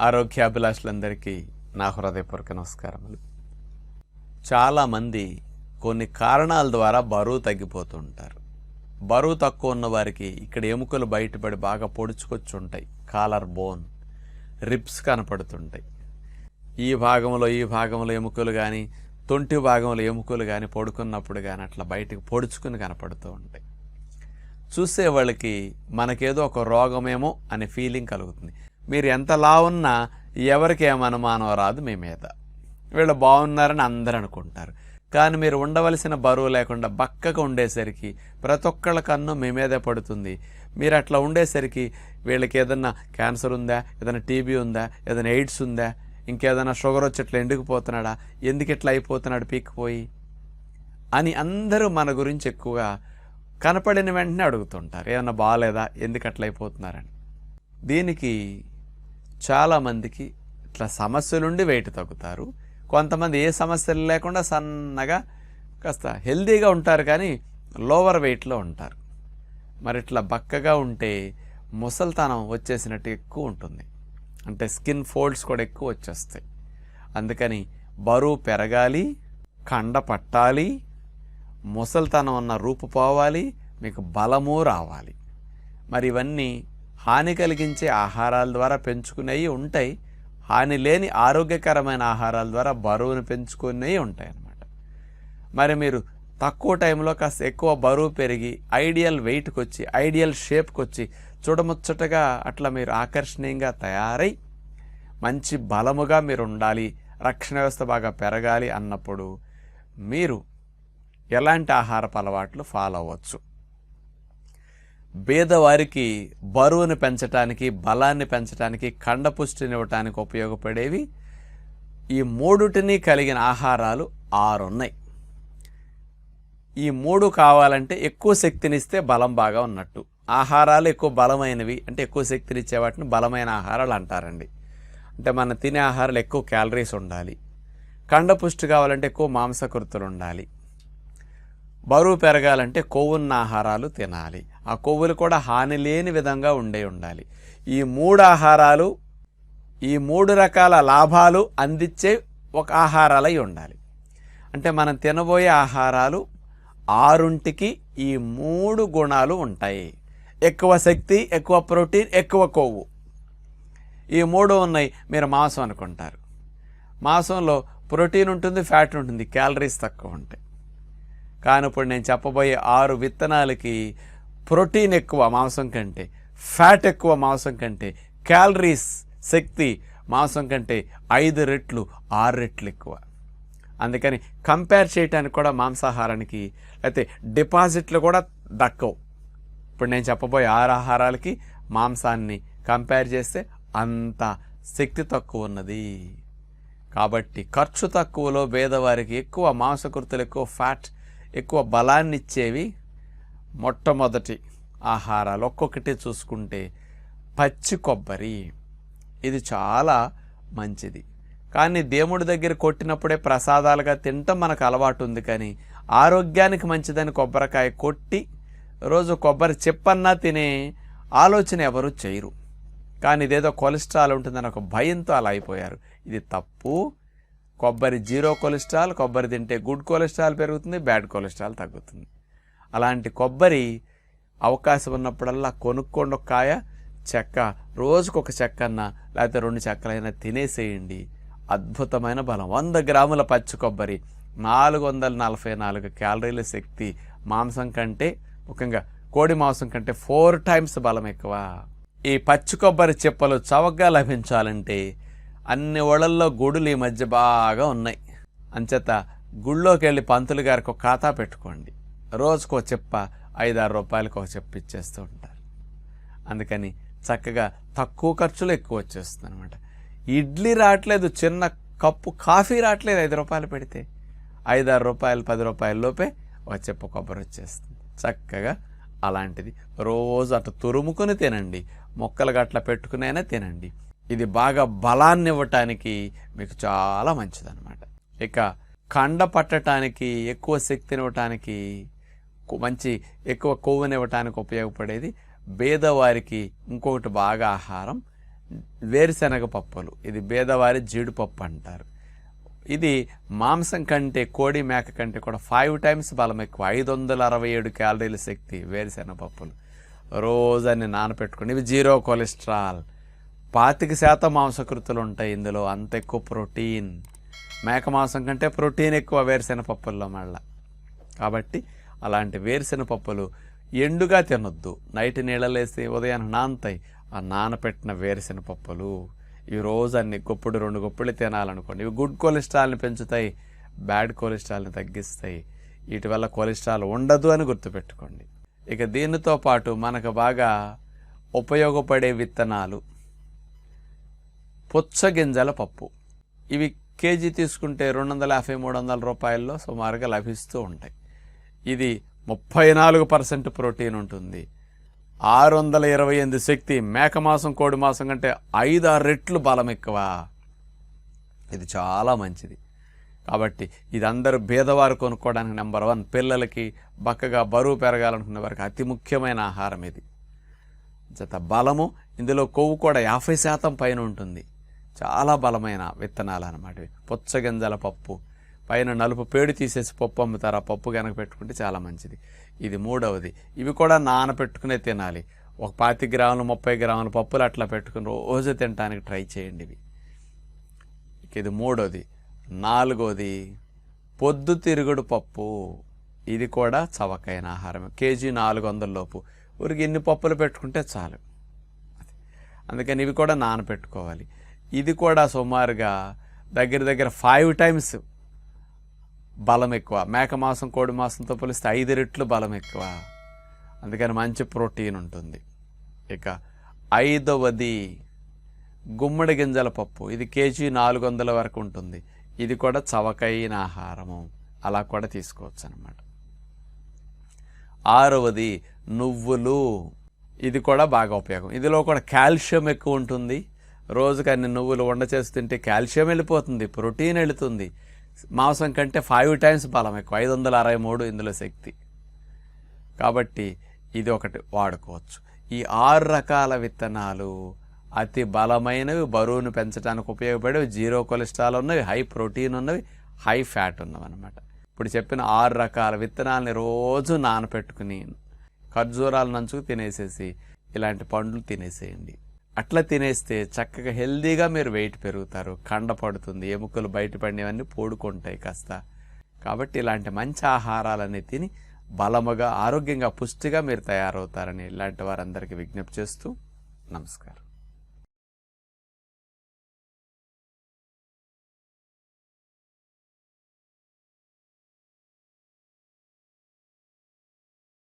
ఆరోగ్యాభిలాషులందరికీ నా హృదయపూర్వక నమస్కారములు. చాలామంది కొన్ని కారణాల ద్వారా బరువు తగ్గిపోతూ ఉంటారు బరువు తక్కువ ఉన్న వారికి ఇక్కడ ఎముకలు బయటపడి బాగా పొడుచుకొచ్చి ఉంటాయి కాలర్ బోన్ రిప్స్ కనపడుతుంటాయి. ఈ భాగంలో ఈ భాగంలో ఎముకలు కానీ తొంటి భాగంలో ఎముకలు కానీ పడుకున్నప్పుడు కానీ అట్లా బయటకు పొడుచుకుని కనపడుతూ ఉంటాయి. చూసే వాళ్ళకి మనకేదో ఒక రోగమేమో అనే ఫీలింగ్ కలుగుతుంది. మీరు ఎంత లా ఉన్నా ఎవరికి ఏమనుమానం రాదు మీ మీద. వీళ్ళు బాగున్నారని అందరూ అనుకుంటారు. కానీ మీరు ఉండవలసిన బరువు లేకుండా బక్కగా ఉండేసరికి ప్రతి ఒక్కళ్ళ కన్ను మీ మీదే పడుతుంది. మీరు అట్లా ఉండేసరికి వీళ్ళకి ఏదన్నా క్యాన్సర్ ఉందా ఏదైనా టీబీ ఉందా ఏదైనా ఎయిడ్స్ ఉందా ఇంకేదైనా షుగర్ వచ్చి ఇట్లా ఎండుకుపోతున్నాడా ఎందుకు ఇట్లా అయిపోతున్నాడు పీక్కిపోయి అని అందరూ మన గురించి ఎక్కువగా కనపడిన వెంటనే అడుగుతుంటారు. ఏమన్నా బాగాలేదా ఎందుకు అట్లా అయిపోతున్నారని. దీనికి చాలామందికి ఇట్లా సమస్యలుండి వెయిట్ తగ్గుతారు. కొంతమంది ఏ సమస్యలు లేకుండా సన్నగా కాస్త హెల్దీగా ఉంటారు కానీ లోవర్ వెయిట్లో ఉంటారు. మరి ఇట్లా బక్కగా ఉంటే ముసల్తనం వచ్చేసినట్టు ఎక్కువ ఉంటుంది. అంటే స్కిన్ ఫోల్డ్స్ కూడా ఎక్కువ వచ్చేస్తాయి. అందుకని బరువు పెరగాలి కండ పట్టాలి ముసల్తనం ఉన్న రూపు పోవాలి మీకు బలము రావాలి. మరి ఇవన్నీ హాని కలిగించే ఆహారాల ద్వారా పెంచుకునేవి ఉంటాయి. హాని లేని ఆరోగ్యకరమైన ఆహారాల ద్వారా బరువును పెంచుకునేవి ఉంటాయి అన్నమాట. మరి మీరు తక్కువ టైంలో కాస్త ఎక్కువ బరువు పెరిగి ఐడియల్ వెయిట్కి వచ్చి ఐడియల్ షేప్కి వచ్చి చూడముచ్చటగా అట్లా మీరు ఆకర్షణీయంగా తయారై మంచి బలముగా మీరు ఉండాలి రక్షణ వ్యవస్థ బాగా పెరగాలి అన్నప్పుడు మీరు ఎలాంటి ఆహారపు అలవాట్లు ఫాలో అవ్వచ్చు? బేదవారికి బరువును పెంచడానికి బలాన్ని పెంచడానికి కండపుష్టినివ్వటానికి ఉపయోగపడేవి ఈ మూడుటిని కలిగిన ఆహారాలు ఆరు ఉన్నాయి ఈ మూడు కావాలంటే ఎక్కువ శక్తినిస్తే బలం బాగా ఉన్నట్టు. ఆహారాలు ఎక్కువ బలమైనవి అంటే ఎక్కువ శక్తినిచ్చే వాటిని బలమైన ఆహారాలు అంటారండి. అంటే మనం తినే ఆహారాలు ఎక్కువ క్యాలరీస్ ఉండాలి. కండపుష్టి కావాలంటే ఎక్కువ మాంసకృతులు ఉండాలి. బరువు పెరగాలంటే కొవ్వున్న ఆహారాలు తినాలి. ఆ కొవ్వులు కూడా హాని లేని విధంగా ఉండే ఉండాలి. ఈ మూడు ఆహారాలు ఈ మూడు రకాల లాభాలు అందించే ఒక ఆహారాలై ఉండాలి. అంటే మనం తినబోయే ఆహారాలు ఆరుంటికి ఈ మూడు గుణాలు ఉంటాయి. ఎక్కువ శక్తి ఎక్కువ ప్రోటీన్ ఎక్కువ కొవ్వు. ఈ మూడు ఉన్నాయి మీరు మాంసం అనుకుంటారు. మాంసంలో ప్రోటీన్ ఉంటుంది ఫ్యాట్ ఉంటుంది క్యాలరీస్ తక్కువ ఉంటాయి. కానీ ఇప్పుడు నేను చెప్పబోయే ఆరు విత్తనాలకి ప్రోటీన్ ఎక్కువ మాంసం కంటే ఫ్యాట్ ఎక్కువ మాంసం కంటే క్యాలరీస్ శక్తి మాంసం కంటే ఐదు రెట్లు ఆరు రెట్లు ఎక్కువ. అందుకని కంపేర్ చేయడానికి కూడా మాంసాహారానికి అయితే డిపాజిట్లు కూడా దక్కవు ఇప్పుడు నేను చెప్పబోయే ఆరు ఆహారాలకి మాంసాన్ని కంపేర్ చేస్తే అంత శక్తి తక్కువ ఉన్నది. కాబట్టి ఖర్చు తక్కువలో పేదవారికి ఎక్కువ మాంసకృతులు ఎక్కువ ఫ్యాట్ ఎక్కువ బలాన్ని ఇచ్చేవి మొట్టమొదటి ఆహారాలు ఒక్కొక్కటి చూసుకుంటే పచ్చి కొబ్బరి. ఇది చాలా మంచిది. కానీ దేవుడి దగ్గర కొట్టినప్పుడే ప్రసాదాలుగా తినటం మనకు అలవాటు ఉంది కానీ ఆరోగ్యానికి మంచిదని కొబ్బరికాయ కొట్టి రోజు కొబ్బరి చెప్పన్నా తినే ఆలోచన ఎవరు చేయరు. కానీ ఇదేదో కొలెస్ట్రాల్ ఉంటుందని ఒక భయంతో అలా అయిపోయారు. ఇది తప్పు. కొబ్బరి జీరో కొలెస్ట్రాల్ కొబ్బరి తింటే గుడ్ కొలెస్ట్రాల్ పెరుగుతుంది బ్యాడ్ కొలెస్ట్రాల్ తగ్గుతుంది. అలాంటి కొబ్బరి అవకాశం ఉన్నప్పుడల్లా కొనుక్కోండి ఒక కాయ చెక్క. రోజుకొక చెక్కన్న లేకపోతే రెండు చెక్కలైనా తినేసేయండి. అద్భుతమైన బలం. వంద గ్రాముల పచ్చి కొబ్బరి నాలుగు వందల నలభై నాలుగు క్యాలరీల శక్తి. మాంసం కంటే ముఖ్యంగా కోడి మాంసం కంటే ఫోర్ టైమ్స్ బలం ఎక్కువ. ఈ పచ్చి కొబ్బరి చిప్పలు చవకగా లభించాలంటే అన్ని ఓళ్ళల్లో గుడులు ఈ మధ్య బాగా ఉన్నాయి. అంచేత గుళ్ళోకి వెళ్ళి పంతులు గారికి ఒక ఖాతా పెట్టుకోండి. రోజుకో చెప్ప ఐదారు రూపాయలకు ఒక చెప్ప ఇచ్చేస్తూ ఉంటారు. అందుకని చక్కగా తక్కువ ఖర్చులో ఎక్కువ వచ్చేస్తుంది అనమాట ఇడ్లీ రావట్లేదు చిన్న కప్పు కాఫీ రావట్లేదు ఐదు రూపాయలు పెడితే. ఐదారు రూపాయలు పది రూపాయల లోపే ఒక చెప్ప కొబ్బరి వచ్చేస్తుంది. చక్కగా అలాంటిది. రోజు అటు తురుముకొని తినండి మొక్కలు గట్ల పెట్టుకునైనా తినండి. ఇది బాగా బలాన్ని ఇవ్వటానికి మీకు చాలా మంచిదన్నమాట. ఇక కండ పట్టడానికి ఎక్కువ శక్తినివ్వటానికి మంచి ఎక్కువ కొవ్వుని ఇవ్వటానికి ఉపయోగపడేది. బేదవారికి ఇంకొకటి బాగా ఆహారం. వేరుశనగ పప్పులు. ఇది బేదవారి జీడిపప్పు అంటారు. ఇది మాంసం కంటే కోడి మేక కంటే కూడా ఫైవ్ టైమ్స్ బలం ఎక్కువ. ఐదు వందల అరవై ఏడు క్యాలరీల శక్తి వేరుశెనగ పప్పులు. రోజని నానపెట్టుకుని ఇవి జీరో కొలెస్ట్రాల్. పాతిక శాతం మాంసకృతులు ఉంటాయి ఇందులో. అంత ఎక్కువ ప్రోటీన్. మేక మాంసం కంటే ప్రోటీన్ ఎక్కువ వేరుశెనగ పప్పుల్లో మళ్ళా. కాబట్టి అలాంటి వేరుశెనగ పప్పులు ఎండుగా తినొద్దు. నైట్ నీళ్ళలేసి ఉదయాన్ని నానతాయి ఆ నానపెట్టిన వేరుశెనగ పప్పులు ఈ రోజు అన్ని గొప్పుడు రెండు గొప్పలు తినాలనుకోండి. ఇవి గుడ్ కొలెస్ట్రాల్ని పెంచుతాయి బ్యాడ్ కొలెస్ట్రాల్ని తగ్గిస్తాయి. వీటి వల్ల కొలెస్ట్రాల్ ఉండదు అని గుర్తుపెట్టుకోండి. ఇక దీనితో పాటు మనకు బాగా ఉపయోగపడే విత్తనాలు పుచ్చగింజల పప్పు. ఇవి కేజీ తీసుకుంటే రెండు వందల యాభై మూడు వందల రూపాయల్లో సుమారుగా లభిస్తూ ఉంటాయి. ఇది ముప్పై నాలుగు పర్సెంట్ ప్రోటీన్ ఉంటుంది. ఆరు వందల ఇరవై ఎనిమిది శక్తి మేక మాసం కోడి మాసం కంటే ఐదు ఆరు రెట్లు బలం ఎక్కువ. ఇది చాలా మంచిది. కాబట్టి ఇది అందరూ భేదవారు కొనుక్కోవడానికి నెంబర్ వన్. పిల్లలకి బక్కగా బరువు పెరగాలనుకునే వారికి అతి ముఖ్యమైన ఆహారం ఇది. జత బలము ఇందులో కొవ్వు కూడా యాభై శాతం పైన ఉంటుంది. చాలా బలమైన విత్తనాలు అన్నమాట పుచ్చగింజల పప్పు పైన నలుపు పేడు తీసేసి పప్పు అమ్ముతారు. ఆ పప్పు కనుక పెట్టుకుంటే చాలా మంచిది. ఇది మూడవది. ఇవి కూడా నానపెట్టుకునే తినాలి. ఒక పాతి గ్రాములు ముప్పై గ్రాములు పప్పులు అట్లా పెట్టుకుని రోజు తినడానికి ట్రై చేయండి ఇవి. ఇది మూడోది. నాలుగోది పొద్దుతిరుగుడు పప్పు. ఇది కూడా చవకైన ఆహారం కేజీ నాలుగు వందల లోపు. ఊరికి ఎన్ని పప్పులు పెట్టుకుంటే చాలు. అందుకని ఇవి కూడా నానపెట్టుకోవాలి ఇది కూడా సుమారుగా దగ్గర దగ్గర ఫైవ్ టైమ్స్ బలం ఎక్కువ. మేక మాంసం కోడి మాంసంతో పోలిస్తే ఐదు రెట్లు బలం ఎక్కువ. అందుకని మంచి ప్రోటీన్ ఉంటుంది. ఇక ఐదవది గుమ్మడి గింజల పప్పు. ఇది కేజీ నాలుగు వందల వరకు ఉంటుంది. ఇది కూడా చవకైన ఆహారము. అలా కూడా తీసుకోవచ్చు అనమాట ఆరవది నువ్వులు. ఇది కూడా బాగా ఉపయోగం. ఇదిలో కూడా కాల్షియం ఎక్కువ ఉంటుంది. రోజుకి అన్ని నువ్వులు వండ చేసి తింటే కాల్షియం వెళ్ళిపోతుంది ప్రోటీన్ వెళుతుంది. మాంసం కంటే ఫైవ్ టైమ్స్ బలం ఎక్కువ. ఐదు వందల అరవై మూడు ఇందులో శక్తి. కాబట్టి ఇది ఒకటి వాడుకోవచ్చు. ఈ ఆరు రకాల విత్తనాలు అతి బలమైనవి బరువును పెంచడానికి ఉపయోగపడేవి జీరో కొలెస్ట్రాల్ ఉన్నవి హై ప్రోటీన్ ఉన్నవి హై ఫ్యాట్ ఉన్నవి అనమాట ఇప్పుడు చెప్పిన ఆరు రకాల విత్తనాలని రోజు నానపెట్టుకుని ఖర్జూరాలు నంచుకు తినేసేసి ఇలాంటి పండ్లు తినేసేయండి. అట్లా తినేస్తే చక్కగా హెల్దీగా మీరు వెయిట్ పెరుగుతారు. కండ పడుతుంది ఎముకలు బయటపడినవన్నీ పూడుకుంటాయి కాస్త. కాబట్టి ఇలాంటి మంచి ఆహారాలన్నీ తిని బలముగా ఆరోగ్యంగా పుష్టిగా మీరు తయారవుతారని ఇలాంటి వారందరికీ విజ్ఞప్తి చేస్తూ నమస్కారం.